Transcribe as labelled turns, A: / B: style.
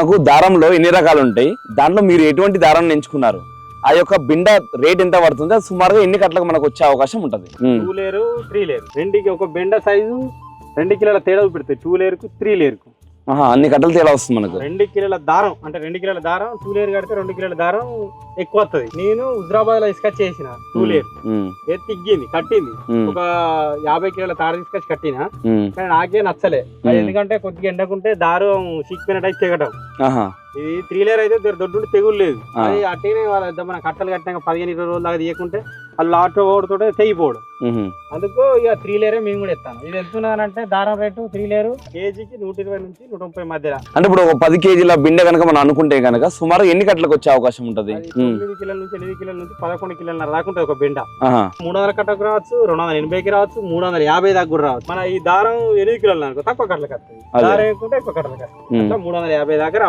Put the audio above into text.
A: మనకు దారంలో ఎన్ని రకాలు ఉంటాయి? దాంట్లో మీరు ఎటువంటి దారాన్ని ఎంచుకున్నారు? ఆ యొక్క బిండ రేట్ ఎంత పడుతుంది? అది సుమారుగా ఎన్ని కట్లకు మనకు వచ్చే అవకాశం ఉంటది.
B: టూ లేరు త్రీ లేరు రెండుకి ఒక బెండ సైజు రెండు కిలోల తేడా పెడతాయి టూ లేరుకు త్రీ లేరుకు
A: అన్ని కట్టలు తేడా వస్తుంది మనకు.
B: రెండు కిలోల దారం అంటే రెండు కిలోల దారం టూ లేరు కడితే రెండు కిలోల దారం ఎక్కువ వస్తుంది నేను హుజరాబాద్లో ఇసుకొచ్చి చేసిన టూ లేరు
A: ఉమ్,
B: ఏది తిగ్గింది కట్టింది. ఒక యాభై కిలోల తాడు తీసుకొచ్చి కట్టిన. కానీ నాకే నచ్చలే. ఎందుకంటే కొద్దిగా ఎండకుంటే దారం చీకిపోయినట్టు తెగటం.
A: ఆహా,
B: ఇది త్రీ లేయర్ అయితే దొడ్డు తెగులు లేదు. అది అట్టనే వాళ్ళ మన కట్టలు కట్టినాక పదిహేను ఇరవై రోజులు దాకా తీయకుంటే వాళ్ళు ఆటో ఓడుతుంటే తెగిపోవడం. అందుకు ఇక త్రీ లేయర్ మేము కూడా ఇస్తాను. ఇది ఎంతున్నానంటే దారం రేటు త్రీ లేయర్ కేజీకి నూట ఇరవై నుంచి నూట ముప్పై మధ్యలో.
A: అంటే ఇప్పుడు ఒక పది కేజీల బిండె కనుక మనం అనుకుంటే కనుక సుమారు ఎన్ని కట్టలకు వచ్చే అవకాశం ఉంటది?
B: తొమ్మిది కిలోల నుంచి ఎనిమిది కిలోల నుంచి పదకొండు కిలోల దాకా ఉంటుంది ఒక బెండ. మూడు వందల కట్టకు రావచ్చు రెండు వందల ఎనభైకి రావచ్చు మూడు వందల యాభై దాకా కూడా రావచ్చు. మన ఈ దారం ఎనిమిది కిలోలు అనుకో తక్కువ కట్టలకు వస్తుంది
A: అదే.
B: దారం ఎక్కువ కట్టలకు వస్తుంది
A: ఉమ్.
B: అట్లా మూడు వందల యాభై దాకా.